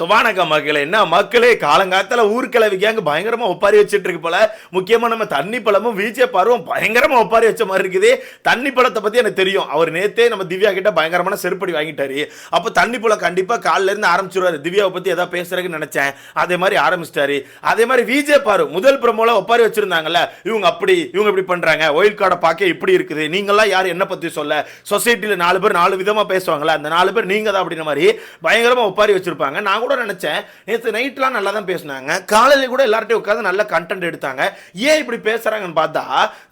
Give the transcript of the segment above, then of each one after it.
So வணக்கம் மக்களே என்ன மக்களே காலங்காலத்தில் ஊர்க்கிழவிக்காங்க பயங்கரமாக ஒப்பாரி வச்சுட்டு இருக்கு போல. முக்கியமாக நம்ம தண்ணி பழமும் விஜே பருவம் பயங்கரமாக ஒப்பாரி வச்ச மாதிரி இருக்குது. தண்ணி பழத்தை பற்றி எனக்கு தெரியும். அவர் நேத்தே நம்ம திவ்யா கிட்ட பயங்கரமான செருப்படி வாங்கிட்டாரு. அப்போ தண்ணி பழம் கண்டிப்பாக காலைல இருந்து ஆரம்பிச்சிருவாரு. திவ்யாவை பற்றி எதாவது பேசுறதுக்கு நினைச்சேன். அதே மாதிரி ஆரம்பிச்சிட்டாரு. அதே மாதிரி விஜே பாரு முதல் பிரமோல ஒப்பாரி வச்சிருந்தாங்கல்ல. இவங்க அப்படி இவங்க இப்படி பண்ணுறாங்க ஒயில் கார்டை பார்க்க இப்படி இருக்குது. நீங்களாம் யார்? என்ன பற்றி சொல்ல. சொசைட்டியில் நாலு பேர் நாலு விதமாக பேசுவாங்கல்ல. அந்த நாலு பேர் நீங்கள் தான் அப்படின்ற மாதிரி பயங்கரமாக ஒப்பாரி வச்சிருப்பாங்க. நான் கூட நினைச்சேன். நேற்று நைட்லாம் நல்லா தான் பேசினாங்க. காலையில கூட எல்லார்ட்டையும் உட்காந்து நல்ல கண்டென்ட் எடுத்தாங்க. ஏன் இப்படி பேசுறாங்கன்னு பார்த்தா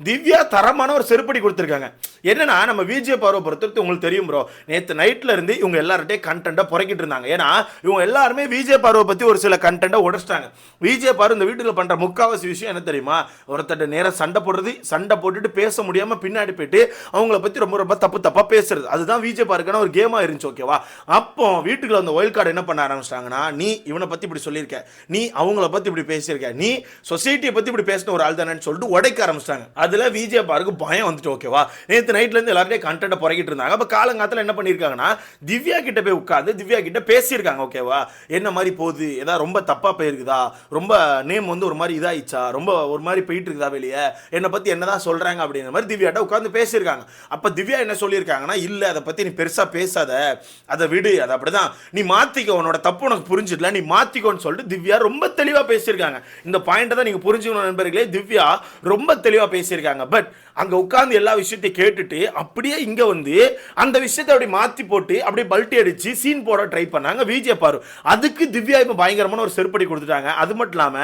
திவ்யா தரமான ஒரு செருப்படி கொடுத்துருக்காங்க. என்னன்னா நம்ம விஜய பார்வை பொறுத்தவரைக்கும் உங்களுக்கு தெரியும் ப்ரோ நேற்று நைட்ல இருந்து இவங்க எல்லார்ட்டையும் கண்டென்ட்டை புறக்கிட்டு இருந்தாங்க. ஏன்னா இவங்க எல்லாருமே விஜய பார்வை பத்தி ஒரு சில கண்டென்ட்டை உடைச்சிட்டாங்க. விஜய பார்வை இந்த வீட்டில் பண்ற முக்காவாசி விஷயம் என்ன தெரியுமா? ஒருத்தட்ட நேரம் சண்டை போடுறது சண்டை போட்டுட்டு பேச முடியாம பின்னாடி போயிட்டு அவங்கள பத்தி ரொம்ப ரொம்ப தப்பு தப்பா பேசுறது. அதுதான் விஜய் பார்க்கான ஒரு கேமா இருந்துச்சு ஓகேவா அப்போ வீட்டுக்குள்ள அந்த ஒயில் கார்டு என்ன பண்ண ஆரம்பிச்சிட்டாங்க? சொல்கிறாங்கன்னா நீ இவனை பத்தி இப்படி சொல்லியிருக்க. நீ அவங்கள பத்தி இப்படி பேசியிருக்க. நீ சொசைட்டியை பத்தி இப்படி பேசின ஒரு ஆள் தானேன்னு சொல்லிட்டு உடைக்க ஆரம்பிச்சிட்டாங்க. அதுல விஜய் பாருக்கு பயம் வந்துட்டு ஓகேவா நேற்று நைட்ல இருந்து கண்டென்ட்டை புறக்கிட்டு இருந்தாங்க. அப்போ காலங்காலத்தில் என்ன பண்ணியிருக்காங்கன்னா திவ்யா கிட்ட போய் உட்காந்து திவ்யா கிட்ட பேசியிருக்காங்க ஓகேவா என்ன மாதிரி போகுது? ஏதாவது ரொம்ப தப்பா போயிருக்குதா? ரொம்ப நேம் வந்து ஒரு மாதிரி இதாயிடுச்சா? ரொம்ப ஒரு மாதிரி போயிட்டு இருக்குதா வெளியே? என்னை பத்தி என்னதான் சொல்றாங்க அப்படிங்கிற மாதிரி திவ்யாட்ட உட்காந்து பேசியிருக்காங்க. அப்ப திவ்யா என்ன சொல்லியிருக்காங்கன்னா இல்ல அதை பத்தி நீ பெருசா பேசாத. அதை விடு. அது அப்படிதான். நீ மாத்திக்க. உன்னோட தப்பு உனக்கு புரிஞ்சிடல நீ மாத்திக்கோன்னு சொல்லிட்டு திவ்யா ரொம்ப தெளிவாக பேசியிருக்காங்க. இந்த பாயிண்ட்டை தான் நீங்க புரிஞ்சுக்கணும் நண்பர்களே திவ்யா ரொம்ப தெளிவாக பேசியிருக்காங்க. பட் அங்க உட்கார்ந்து எல்லா விஷயத்தையும் கேட்டுட்டு அப்படியே இங்க வந்து அந்த விஷயத்தை அப்படி மாத்தி போட்டு அப்படியே பல்ட்டி அடிச்சு சீன் போட ட்ரை பண்ணாங்க. விஜய் பாரு அதுக்கு திவ்யா இப்போ பயங்கரமான ஒரு செருப்படி கொடுத்துட்டாங்க. அது மட்டும் இல்லாம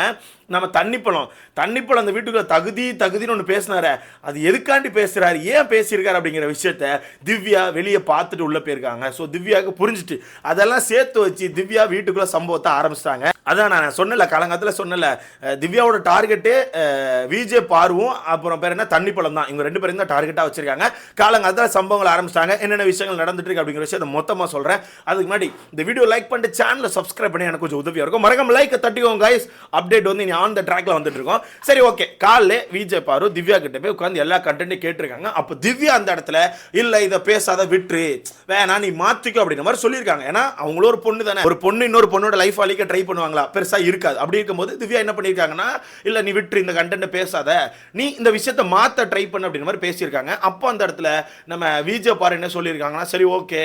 நம்ம தண்ணிப்பழம் தண்ணிப்பழம் அந்த வீட்டுக்குள்ள தகுதி தகுதின்னு ஒன்று பேசினாரு அது எதுக்காண்டி பேசுகிறாரு ஏன் பேசியிருக்காரு அப்படிங்கிற விஷயத்த திவ்யா வெளியே பார்த்துட்டு உள்ள போயிருக்காங்க. ஸோ திவ்யாவுக்கு புரிஞ்சுட்டு அதெல்லாம் சேர்த்து வச்சு திவ்யா வீட்டுக்குள்ள சம்பவத்தை ஆரம்பிச்சிட்டாங்க. அதான் நான் சொன்னல காலங்காலத்தில் சொன்னல திவ்யாவோட டார்கெட்டு விஜே பார்வும் அப்புறம் பேர் என்ன? தண்ணிப்பழம் தான். இவங்க ரெண்டு பேரும் தான் டார்கெட்டாக வச்சிருக்காங்க. காலங்காலத்தில் சம்பவங்கள் ஆரம்பிச்சிட்டாங்க. என்னென்ன விஷயங்கள் நடந்துட்டு இருக்கு அப்படிங்கிற விஷயத்தை மொத்தமாக சொல்கிறேன் அதுக்கு முன்னாடி இந்த வீடியோ லைக் பண்ணிட்டு சேனலை சப்ஸ்கிரைப் பண்ணி எனக்கு கொஞ்சம் உதவியாக இருக்கும். மறக்காம லைக்கை தட்டிக்கோங்க கைஸ் அப்டேட் வந்து நீ ஆன் த ட்ராக்ல வந்துட்டு இருக்கோம். சரி ஓகே காலைல விஜய் பாரு திவ்யா கிட்ட போய் உட்காந்து எல்லா கண்டென்ட்டையும் கேட்டிருக்காங்க. அப்போ திவ்யா அந்த இடத்துல இல்லை இதை பேசாத விட்டுரு. வேணா நீ மாத்திக்கோ அப்படின்ற மாதிரி சொல்லியிருக்காங்க. ஏன்னா அவங்களும் ஒரு பொண்ணு தானே. ஒரு பொண்ணு இன்னொரு பொண்ணோட லைஃப் அழிக்க ட்ரை பண்ணுவாங்களா? பெருசாக இருக்காது. அப்படி இருக்கும்போது திவ்யா என்ன பண்ணியிருக்காங்கன்னா இல்லை நீ விட்டுரு இந்த கண்டென்ட் பேசாத. நீ இந்த விஷயத்தை மாத்த ட்ரை பண்ண அப்படின்ற மாதிரி பேசியிருக்காங்க. அப்போ அந்த இடத்துல நம்ம விஜய் பாரு என்ன சொல்லியிருக்காங்கன்னா சரி ஓகே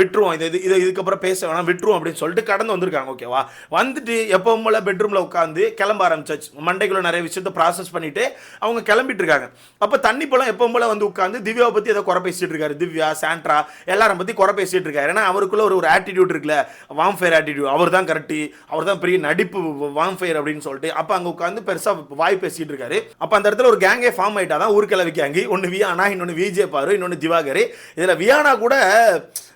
விட்டுருவோம். இது இது இதுக்கப்புறம் பேச வேணாம் விட்டுருவோம் அப்படின்னு சொல்லிட்டு கடந்து வந்திருக்காங்க ஓகேவா வந்துட்டு எப்பவும் போல பெட்ரூமில் உட்காந்து கிளம்ப ஆரம்பிச்சாச்சு. மண்டைக்குள்ள நிறைய விஷயத்த ப்ராசஸ் பண்ணிட்டு அவங்க கிளம்பிட்டு இருக்காங்க அப்போ தண்ணி பழம் எப்பவும் போல வந்து உட்காந்து திவ்யாவை பற்றி ஏதோ குறை பேசிட்டு இருக்காரு. திவ்யா சாண்ட்ரா எல்லாரும் பற்றி குறை பேசிட்டு இருக்காரு. ஏன்னா அவருக்குள்ள ஒரு ஒரு ஆட்டிடியூட் இருக்குல்ல. வாம்ஃபேர் ஆட்டிடியூட் அவர் தான் கரெக்ட் அவர் தான் பெரிய நடிப்பு வாம்ஃபயர் அப்படின்னு சொல்லிட்டு அப்போ அங்கே உட்காந்து பெருசாக வாய் பேசிட்டு இருக்காரு. அப்போ அந்த இடத்துல ஒரு கேங்கே ஃபார்ம் ஆயிட்டா தான் ஊர்கிழவி கேங்கு ஒன்று வியானா இன்னொன்று விஜே பாரு இன்னொன்று திவாகர். இதில் வியானா கூட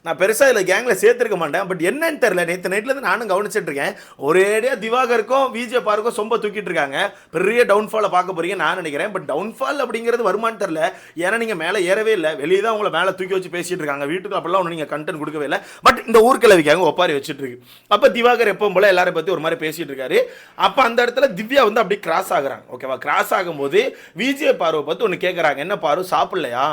நான் பெருசாக இதில் கேங்கில் சேர்த்துருக்க மாட்டேன். பட் என்னன்னு தெரியல. நேற்று நைட்லேருந்து நானும் கவனிச்சிட்டு இருக்கேன். ஒரேடியாக திவாகருக்கும் விஜே பாருக்கும் சொம்ப தூக்கிட்டு இருக்காங்க. பெரிய டவுன்ஃபாலை பார்க்க போறீங்க நான் நினைக்கிறேன். பட் டவுன்ஃபால் அப்படிங்கிறது வருமானு தெரில ஏன்னா நீங்கள் மேலே ஏறவே இல்லை. வெளியே தான் உங்களை மேலே தூக்கி வச்சு பேசிட்டு இருக்காங்க. வீட்டுக்கு அப்படிலாம் ஒன்றும் நீங்கள் கண்டென்ட் கொடுக்கவே இல்லை. பட் இந்த ஊர்கிழவிக்காக ஒப்பாரி வச்சுட்டு இருக்கு. அப்போ திவாகர் எப்பவும் போல எல்லாரும் பற்றி ஒரு மாதிரி பேசிட்டு இருக்காரு. அப்போ அந்த இடத்துல திவ்யா வந்து அப்படி கிராஸ் ஆகுறாங்க ஓகேவா கிராஸ் ஆகும்போது விஜே பார்வை பார்த்து ஒன்று கேட்குறாங்க என்ன பாரு சாப்பிடலையா?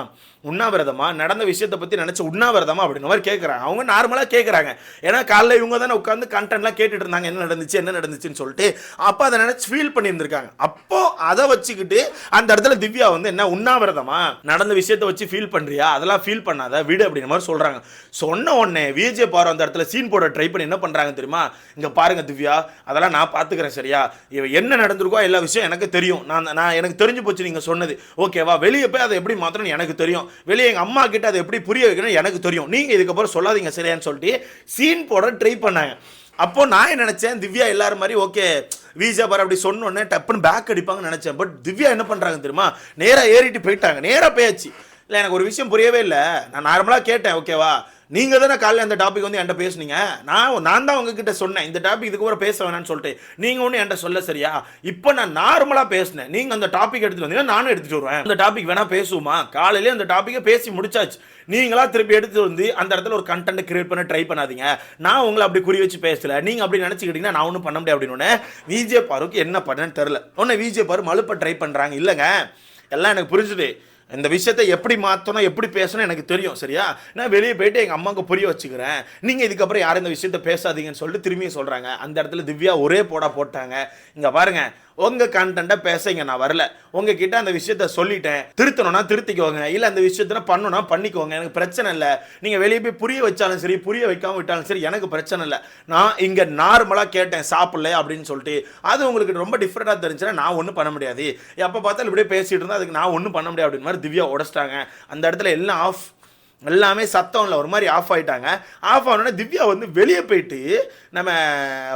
உண்ணாவிரதமா? நடந்த விஷயத்தை பற்றி நினச்ச உண்ணாவிரதமா? அப்படிங்கிற மாதிரி கேட்குறாங்க அவங்க நார்மலாக கேட்குறாங்க ஏன்னா காலைல இவங்க தானே உட்காந்து கண்டென்ட்லாம் கேட்டுட்டு இருந்தாங்க. என்ன நடந்துச்சு என்ன நடந்துச்சுன்னு சொல்லிட்டு. அப்போ அதை நினச்சி ஃபீல் பண்ணியிருந்திருக்காங்க. அப்போ அதை வச்சுக்கிட்டு அந்த இடத்துல திவ்யா வந்து என்ன உண்ணாவிரதமா? நடந்த விஷயத்தை வச்சு ஃபீல் பண்ணுறியா அதெல்லாம் ஃபீல் பண்ணாத. வீடு அப்படின்ற மாதிரி சொல்கிறாங்க சொன்ன உடனே விஜே பாரு அந்த இடத்துல சீன் போட ட்ரை பண்ணி என்ன பண்ணுறாங்க தெரியுமா? இங்கே பாருங்க திவ்யா அதெல்லாம் நான் பார்த்துக்கிறேன் சரியா? இவ என்ன நடந்திருக்கோ எல்லா விஷயம் எனக்கு தெரியும். நான் நான் எனக்கு தெரிஞ்சு போச்சு நீங்கள் சொன்னது. ஓகேவா வெளியே போய் அதை எப்படி மாற்றணும்னு எனக்கு தெரியும். வெளியே எங்கள் அம்மா கிட்ட அதை எப்படி புரிய வைக்கணும் எனக்கு தெரியும். நீங்கள் இதுக்கப்புறம் சொல்லாதீங்க சரியான்னு சொல்லிட்டு சீன் போட ட்ரை பண்ணாங்க. அப்போது நான் நினச்சேன் திவ்யா எல்லாரும் மாதிரி ஓகே விஜா பார் அப்படி சொன்னோன்னே டப்புன்னு பேக் அடிப்பாங்கன்னு நினச்சேன். பட் திவ்யா என்ன பண்ணுறாங்க தெரியுமா? நேராக ஏறிட்டு போயிட்டாங்க. நேராக போயாச்சு. இல்லை எனக்கு ஒரு விஷயம் புரியவே இல்லை. நான் நார்மலாக கேட்டேன் ஓகேவா நீங்கள் தானே காலையில் அந்த டாபிக் வந்து என்கிட்ட பேசுனீங்க. நான் நான் தான் உங்ககிட்ட சொன்னேன். இந்த டாபிக் கூட பேச வேணாம்னு சொல்லிட்டு. நீங்கள் ஒன்றும் என்கிட்ட சொல்ல சரியா? இப்போ நான் நார்மலாக பேசினேன். நீங்கள் அந்த டாபிக் எடுத்துகிட்டு வந்தீங்கன்னா நானும் எடுத்துட்டு வருவேன். அந்த டாபிக் வேணால் பேசுவோமா? காலையிலே அந்த டாப்பிக்கை பேசி முடிச்சாச்சு. நீங்களா திருப்பி எடுத்து வந்து அந்த இடத்துல ஒரு கண்டென்ட் கிரியேட் பண்ண ட்ரை பண்ணாதீங்க. நான் உங்களை அப்படி குறி வச்சு பேசல. நீங்க அப்படி நினைச்சுக்கிட்டீங்கன்னா நான் ஒன்றும் பண்ண முடியாது அப்படின்னு விஜே பாருக்கு என்ன பண்ணேன்னு தெரில ஒன்று விஜே பாரு மலுப்ப ட்ரை பண்ணுறாங்க இல்லைங்க. எல்லாம் எனக்கு புரிஞ்சுது. இந்த விஷயத்தை எப்படி மாற்றணும் எப்படி பேசணும் எனக்கு தெரியும் சரியா? நான் வெளியே போயிட்டு எங்கள் அம்மாவுக்கு புரிய வச்சுக்கிறேன். நீங்கள் இதுக்கப்புறம் யாரும் இந்த விஷயத்த பேசாதீங்கன்னு சொல்லிட்டு திரும்பியும் சொல்கிறாங்க அந்த இடத்துல திவ்யா ஒரே போடா போட்டாங்க. இங்கே பாருங்க உங்கள் கண்டென்ட்டை பேசுங்க நான் வரல. உங்ககிட்ட அந்த விஷயத்த சொல்லிட்டேன். திருத்தணும்னா திருத்திக்கோங்க. இல்லை அந்த விஷயத்த பண்ணணும்னா பண்ணிக்கோங்க. எனக்கு பிரச்சனை இல்லை. நீங்கள் வெளியே போய் புரிய வச்சாலும் சரி புரிய வைக்காம விட்டாலும் சரி எனக்கு பிரச்சனை இல்லை. நான் இங்கே நார்மலாக கேட்டேன் சாப்பிடல அப்படின்னு சொல்லிட்டு. அது உங்களுக்கு ரொம்ப டிஃப்ரெண்ட்டாக தெரிஞ்சுன்னா நான் ஒன்றும் பண்ண முடியாது. எப்போ பார்த்தாலும் இப்படியே பேசிட்டு இருந்தால் அதுக்கு நான் ஒன்றும் பண்ண முடியாது அப்படின்னு மாதிரி திவ்யா உடச்சிட்டாங்க. அந்த இடத்துல எல்லாம் ஆஃப் எல்லாமே சத்தம் இல்லை ஒரு மாதிரி ஆஃப் ஆகிட்டாங்க ஆஃப் ஆனோடனே திவ்யா வந்து வெளியே போயிட்டு நம்ம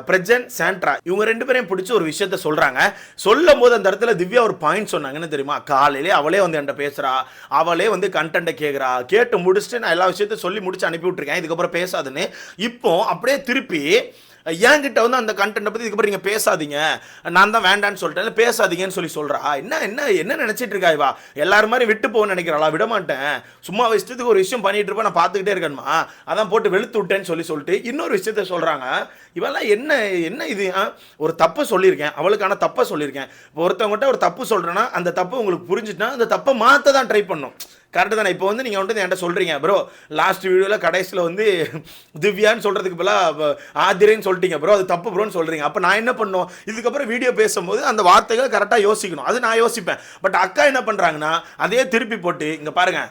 பிரஜன் சாண்ட்ரா இவங்க ரெண்டு பேரையும் பிடிச்சி ஒரு விஷயத்த சொல்கிறாங்க சொல்லும் போது அந்த இடத்துல திவ்யா ஒரு பாயிண்ட் சொன்னாங்கன்னு தெரியுமா? காலையிலே அவளே வந்து என்கிட்ட பேசுகிறா அவளே வந்து கண்டென்ட்டை கேட்குறா கேட்டு முடிச்சுட்டு நான் எல்லா விஷயத்தையும் சொல்லி முடிச்சு அனுப்பி விட்ருக்கேன் இதுக்கப்புறம் பேசாதுன்னு. இப்போ அப்படியே திருப்பி என்கிட்ட வந்து அந்த கண்டென்ட்டை பற்றி இதுக்கப்புறம் நீங்கள் பேசாதீங்க. நான் தான் வேண்டான்னு சொல்லிட்டேன். பேசாதீங்கன்னு சொல்லி சொல்கிறா என்ன என்ன என்ன நினச்சிட்டு இருக்கா இவா? எல்லாரும் மாதிரி விட்டு போகணும்னு நினைக்கிறாளா? விட மாட்டேன். சும்மா இஷ்டத்துக்கு ஒரு விஷயம் பண்ணிட்டு இருப்பேன். நான் பார்த்துக்கிட்டே இருக்கேன்மா. அதான் போட்டு வெளுத்து விட்டேன்னு சொல்லி சொல்லிட்டு இன்னொரு விஷயத்த சொல்கிறாங்க இவெல்லாம் என்ன என்ன இது? ஒரு தப்பை சொல்லியிருக்கேன். அவளுக்கான தப்பை சொல்லியிருக்கேன். இப்போ ஒருத்தவங்ககிட்ட ஒரு தப்பு சொல்கிறேன்னா அந்த தப்பு உங்களுக்கு புரிஞ்சுட்டுனா அந்த தப்பை மாற்ற தான் ட்ரை பண்ணும். கரெக்டு தானே. இப்போ வந்து நீங்கள் வந்துட்டு என்கிட்ட சொல்கிறீங்க ப்ரோ லாஸ்ட் வீடியோவில் கடைசியில் வந்து திவ்யான்னு சொல்கிறதுக்கு பதிலாக ஆதிரேன்னு சொல்லிட்டீங்க ப்ரோ அது தப்பு ப்ரோன்னு சொல்கிறீங்க அப்போ நான் என்ன பண்ணும்? இதுக்கப்புறம் வீடியோ பேசும்போது அந்த வார்த்தைகளை கரெக்டாக யோசிக்கணும். அது நான் யோசிப்பேன். பட் அக்கா என்ன பண்ணுறாங்கன்னா அதே திருப்பி போட்டு இங்கே பாருங்கள்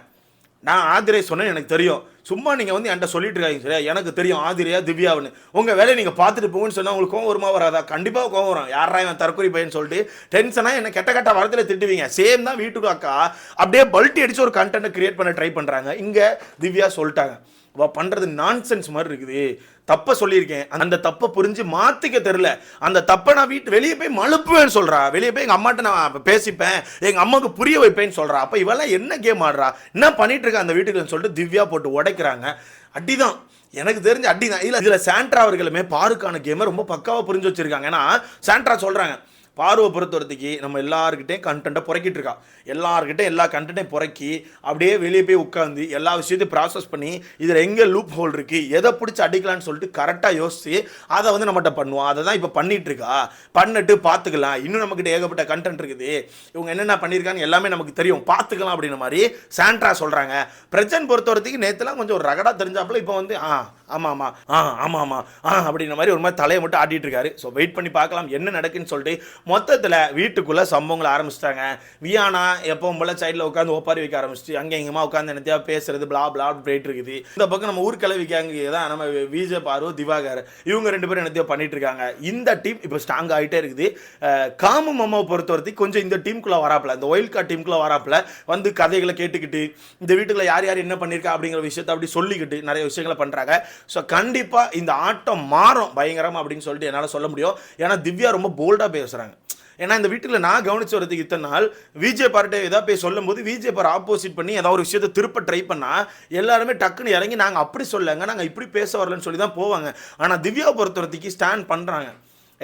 நான் ஆதிரை சொன்னேன் எனக்கு தெரியும். சும்மா நீங்கள் வந்து என்கிட்ட சொல்லிட்டு இருக்காங்க சரியா? எனக்கு தெரியும் ஆதிரியா திவ்யாவுன்னு. உங்கள் வேலையை நீங்கள் பார்த்துட்டு போங்கன்னு சொன்னால் உங்களுக்கு கோவம் வருமா வராதா? கண்டிப்பாக கோவம் வரும். யாரா இவன் தற்கொலை பையன் சொல்லிட்டு டென்ஷனாக என்ன கெட்ட கெட்ட வாரத்தில் திட்டுவீங்க. சேம் தான் வீட்டுக்கு அக்கா அப்படியே பல்ட்டி அடித்து ஒரு கண்டென்ட் கிரியேட் பண்ண ட்ரை பண்ணுறாங்க இங்கே திவ்யா சொல்லிட்டாங்க. அவள் பண்ணுறது நான்சென்ஸ் மாதிரி இருக்குது. தப்பை சொல்லியிருக்கேன். அந்த தப்பை புரிஞ்சு மாற்றிக்க தெரில அந்த தப்பை நான் வீட்டு வெளியே போய் மழுப்புவேன்னு சொல்கிறா வெளியே போய் எங்கள் அம்மாட்ட நான் பேசிப்பேன். எங்கள் அம்மாவுக்கு புரிய வைப்பேன்னு சொல்கிறா அப்போ இவெல்லாம் என்ன கேம் ஆடுறா? என்ன பண்ணிட்டு இருக்கா அந்த வீட்டுக்குன்னு சொல்லிட்டு திவ்யா போட்டு உடைக்கிறாங்க. அடிதான். எனக்கு தெரிஞ்ச அடி தான் இதில் இதில் சாண்ட்ரா அவர்களுமே பாருக்கான கேமை ரொம்ப பக்காவாக புரிஞ்சு வச்சுருக்காங்க. ஏன்னா சாண்ட்ரா சொல்கிறாங்க பார்வை பொறுத்தவரத்துக்கு நம்ம எல்லாருக்கிட்டையும் கண்டென்ட்டை புறக்கிட்டு இருக்கா. எல்லாருக்கிட்டையும் எல்லா கண்டென்ட்டையும் புறக்கி அப்படியே வெளியே போய் உட்காந்து எல்லா விஷயத்தையும் ப்ராசஸ் பண்ணி இதில் எங்கே லூப் ஹோல் இருக்குது எதை பிடிச்சி அடிக்கலாம்னு சொல்லிட்டு கரெக்டாக யோசித்து அதை வந்து நம்மகிட்ட பண்ணுவோம் அதை தான் இப்போ பண்ணிட்டு இருக்கா. பண்ணிட்டு பார்த்துக்கலாம் இன்னும் நம்மக்கிட்ட ஏகப்பட்ட கண்டென்ட் இருக்குது. இவங்க என்னென்ன பண்ணியிருக்காங்க எல்லாமே நமக்கு தெரியும். பார்த்துக்கலாம் அப்படின்ற மாதிரி சாண்ட்ரா சொல்கிறாங்க பிரச்சனை பொறுத்தவரத்துக்கு நேற்றுலாம் கொஞ்சம் ஒரு தெரிஞ்சாப்புல இப்போ வந்து ஆ ஆமாம் ஆமாம் ஆ ஆமாம் ஆமாம் ஆ அப்படின்ற மாதிரி ஒரு மாதிரி தலையை மட்டும் ஆட்டிகிட்டு இருக்காரு. ஸோ வெயிட் பண்ணி பார்க்கலாம் என்ன நடக்குன்னு சொல்லிட்டு மொத்தத்தில் வீட்டுக்குள்ளே சம்பவங்களை ஆரம்பிச்சிட்டாங்க. வியானா எப்பவும் போல சைடில் உட்காந்து ஒப்பாரி வைக்க ஆரம்பிச்சிட்டு அங்கே எங்கேயுமா உட்காந்து என்னத்தையா பேசுறது பிளா பிளா போயிட்டு இருக்குது. இந்த பக்கம் நம்ம ஊர் தான் நம்ம விஜய் பாரு திவாகர் இவங்க ரெண்டு பேரும் என்னத்தையோ பண்ணிட்டு இருக்காங்க. இந்த டீம் இப்போ ஸ்ட்ராங் ஆகிட்டே இருக்குது. காமு மாமாவை பொறுத்தவரைக்கும் கொஞ்சம் இந்த டீமுக்குள்ளே வராப்புல இந்த ஒயில் கார்ட் டீமுக்குள்ளே வராப்புல வந்து கதைகளை கேட்டுக்கிட்டு இந்த வீட்டுக்குள்ள யார் யார் என்ன பண்ணியிருக்கா அப்படிங்கிற விஷயத்தை அப்படி சொல்லிக்கிட்டு நிறைய விஷயங்களை பண்ணுறாங்க ஸோ கண்டிப்பாக இந்த ஆட்டம் மாறும் பயங்கரமாக அப்படின்னு சொல்லிட்டு என்னால் சொல்ல முடியும். ஏன்னா திவ்யா ரொம்ப போல்டாக பேசுகிறாங்க ஏன்னா இந்த வீட்டில் நான் கவனிச்சு வரதுக்கு இத்தனை நாள் விஜய் பார்ட்டை ஏதாவது போய் சொல்லும்போது விஜய் பார் ஆப்போசிட் பண்ணி ஏதாவது ஒரு விஷயத்தை திருப்ப ட்ரை பண்ணால் எல்லாருமே டக்குன்னு இறங்கி நாங்கள் அப்படி சொல்லலைங்க. நாங்கள் இப்படி பேச வரலன்னு சொல்லி தான் போவாங்க. ஆனால் திவ்யாவை பொறுத்தவரத்துக்கு ஸ்டாண்ட் பண்ணுறாங்க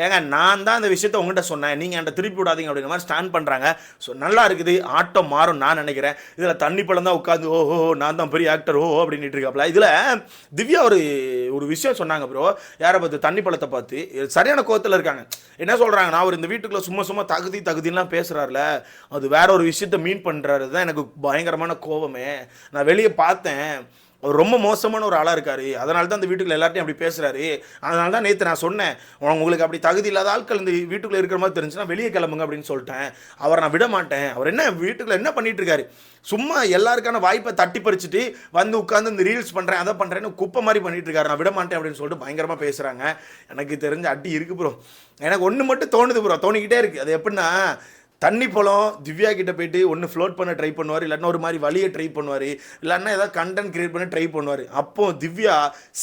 ஏங்க நான் தான் இந்த விஷயத்த உங்கள்கிட்ட சொன்னேன். நீங்கள் என்கிட்ட திருப்பி விடாதீங்க அப்படிங்கிற மாதிரி ஸ்டாண்ட் பண்ணுறாங்க ஸோ நல்லா இருக்குது. ஆட்டம் மாறும் நான் நினைக்கிறேன். இதில் தண்ணி பழம் தான் உட்காந்து ஓஹோ நான் தான் பெரிய ஆக்டர் ஓ அப்படின்ட்டு இருக்காப்ல. இதில் திவ்யா ஒரு ஒரு விஷயம் சொன்னாங்க ப்ரோ யாரை பார்த்து? தண்ணி பழத்தை பார்த்து. சரியான கோவத்தில் இருக்காங்க. என்ன சொல்கிறாங்க நான் அவர் இந்த வீட்டுக்குள்ளே சும்மா சும்மா தகுதி தகுதியெலாம் பேசுகிறாருல அது வேற ஒரு விஷயத்த மீன் பண்ணுறாரு தான் எனக்கு பயங்கரமான கோவமே. நான் வெளியே பார்த்தேன். அவர் ரொம்ப மோசமான ஒரு ஆளாக இருக்கார். அதனால தான் அந்த வீட்டுக்குள்ள எல்லார்ட்டையும் அப்படி பேசுகிறாரு அதனால தான் நேற்று நான் சொன்னேன் உங்களுக்கு அப்படி தகுதி இல்லாத ஆட்கள் இந்த வீட்டுக்குள்ள இருக்கிற மாதிரி தெரிஞ்சுன்னா வெளியே கிளம்புங்க அப்படின்னு சொல்லிட்டேன். அவரை நான் விட மாட்டேன். அவர் என்ன வீட்டுக்குள்ள என்ன பண்ணிட்டு இருக்காரு? சும்மா எல்லாருக்கான வாய்ப்பை தட்டி பறிச்சுட்டு வந்து உட்காந்து இந்த ரீல்ஸ் பண்ணுறேன் அதை பண்ணுறேன்னு குப்பை மாதிரி பண்ணிட்டு இருக்காரு. நான் விட மாட்டேன் அப்படின்னு சொல்லிட்டு பயங்கரமாக பேசுகிறாங்க எனக்கு தெரிஞ்ச அடி இருக்கு ப்ரோ எனக்கு ஒன்று மட்டும் தோணுது ப்ரோ தோணிக்கிட்டே இருக்குது அது எப்படின்னா தண்ணி பழம் திவ்யா கிட்ட போயிட்டு ஒன்று ஃப்ளோட் பண்ண ட்ரை பண்ணுவார். இல்லைன்னா ஒரு மாதிரி வழியை ட்ரை பண்ணுவார். இல்லைன்னா ஏதாவது கண்டென்ட் கிரியேட் பண்ண ட்ரை பண்ணுவார். அப்போ திவ்யா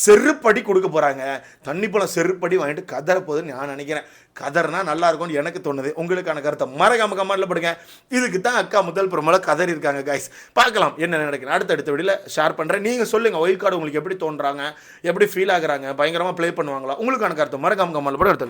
செருப்படி கொடுக்க போகிறாங்க தண்ணி பழம் செருப்படி வாங்கிட்டு கதற போகுதுன்னு நான் நினைக்கிறேன். கதர்னா நல்லா இருக்கும்னு எனக்கு தோணுது. உங்களுக்கான கருத்தை மறக்காம கமெண்ட்ல படுங்க. இதுக்கு தான் அக்கா முதல் பிரமல கதறி இருக்காங்க கைஸ் பார்க்கலாம் என்ன நடக்குது. அடுத்த அடுத்த வீடியோல ஷேர் பண்ணுறேன் நீங்கள் சொல்லுங்கள் ஒயில் கார்டு உங்களுக்கு எப்படி தோன்றாங்க? எப்படி ஃபீல் ஆகுறாங்க? பயங்கரமாக ப்ளே பண்ணுவாங்களா? உங்களுக்கான கருத்தை மறக்காம கமெண்ட்ல படம் எடுத்து